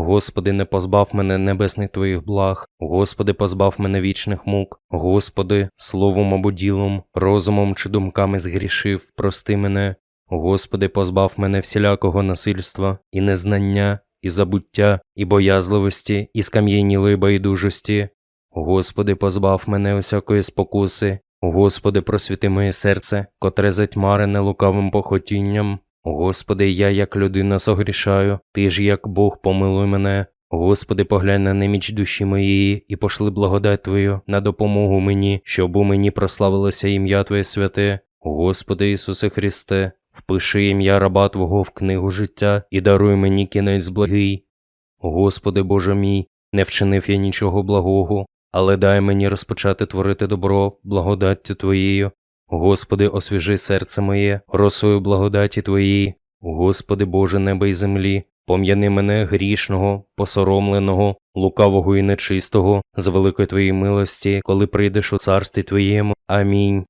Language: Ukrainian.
Господи, не позбав мене небесних Твоїх благ, Господи, позбав мене вічних мук, Господи, словом або ділом, розумом чи думками згрішив, прости мене. Господи, позбав мене всілякого насильства, і незнання, і забуття, і боязливості, і скам'янілої байдужості. Господи, позбав мене усякої спокуси, Господи, просвіти моє серце, котре затьмарене лукавим похотінням. Господи, я як людина согрішаю, Ти ж як Бог помилуй мене. Господи, поглянь на неміч душі моєї і пошли благодать Твою на допомогу мені, щоб у мені прославилося ім'я Твоє святе. Господи Ісусе Христе, впиши ім'я раба Твого в книгу життя і даруй мені кінець благий. Господи Боже мій, не вчинив я нічого благого, але дай мені розпочати творити добро благодаттю Твоєю. Господи, освіжи серце моє, росою благодаті Твоїй, Господи Боже неба й землі, пом'яни мене грішного, посоромленого, лукавого і нечистого, з великої Твоєї милості, коли прийдеш у царстві Твоєму. Амінь.